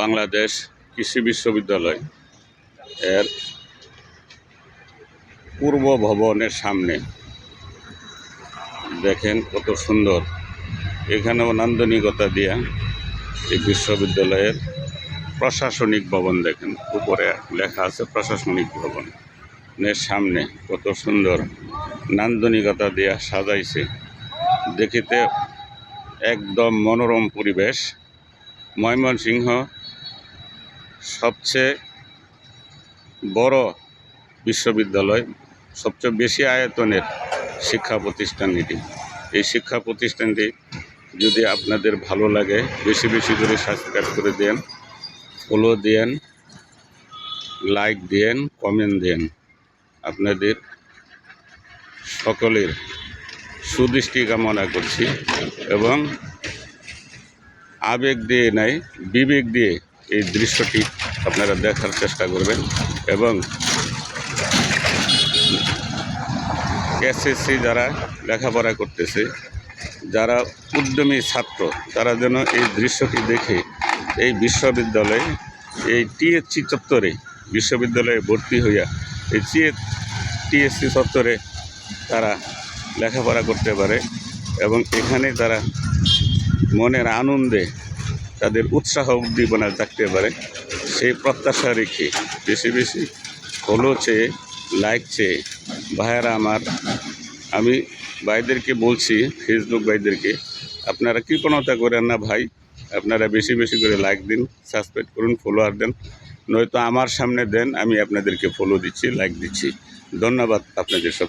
বাংলাদেশ কৃষি বিশ্ববিদ্যালয় এর পূর্ব ভবনের সামনে। দেখেন কত সুন্দর। এখানেও নান্দনিকতা দিয়া এই বিশ্ববিদ্যালয়ের প্রশাসনিক ভবন দেখেন। উপরে লেখা আছে প্রশাসনিক ভবন। এর সামনে কত সুন্দর নান্দনিকতা দিয়া সাজাইছে। দেখিতে একদম মনোরম পরিবেশ। ময়মনসিংহ সবচেয়ে বড় বিশ্ববিদ্যালয়, সবচেয়ে বেশি আয়তনের শিক্ষা প্রতিষ্ঠান এটি এই শিক্ষা প্রতিষ্ঠানটি যদি আপনাদের ভালো লাগে, বেশি বেশি করে সাবস্ক্রাইব করে দেন ফলো দেন লাইক দেন কমেন্ট দেন। আপনাদের সকলের সুদৃষ্টি কামনা করছি এবং আবেগ দিয়ে নাই বিবেক দিয়ে এই দৃশ্যটি আপনারা দেখার চেষ্টা করবেন এবং এসএসসি যারা লেখাপড়া করতেছে, যারা উদ্যমী ছাত্র, তারা যেন এই দৃশ্যটি দেখে এই বিশ্ববিদ্যালয়ে, এই টিএসসি চত্বরে, বিশ্ববিদ্যালয়ে ভর্তি হইয়া এই টিএসসি চত্বরে তারা লেখাপড়া করতে পারে এবং এখানে তারা মনের আনন্দে তাদের উৎসাহ উদ্দীপনা থাকতে পারে, সেই প্রত্যাশা রেখে বেশি বেশি ফলো চেয়ে লাইক চেয়ে, ভাইয়েরা আমার, আমি ভাইদেরকে বলছি ফেসবুক ভাইদেরকে, আপনারা কৃপণতা করেন না ভাই, আপনারা বেশি বেশি করে লাইক দিন সাবস্ক্রাইব করুন ফলোয়ার দেন, নয়তো আমার সামনে দেন, আমি আপনাদেরকে ফলো দিচ্ছি লাইক দিচ্ছি। ধন্যবাদ আপনাদের সব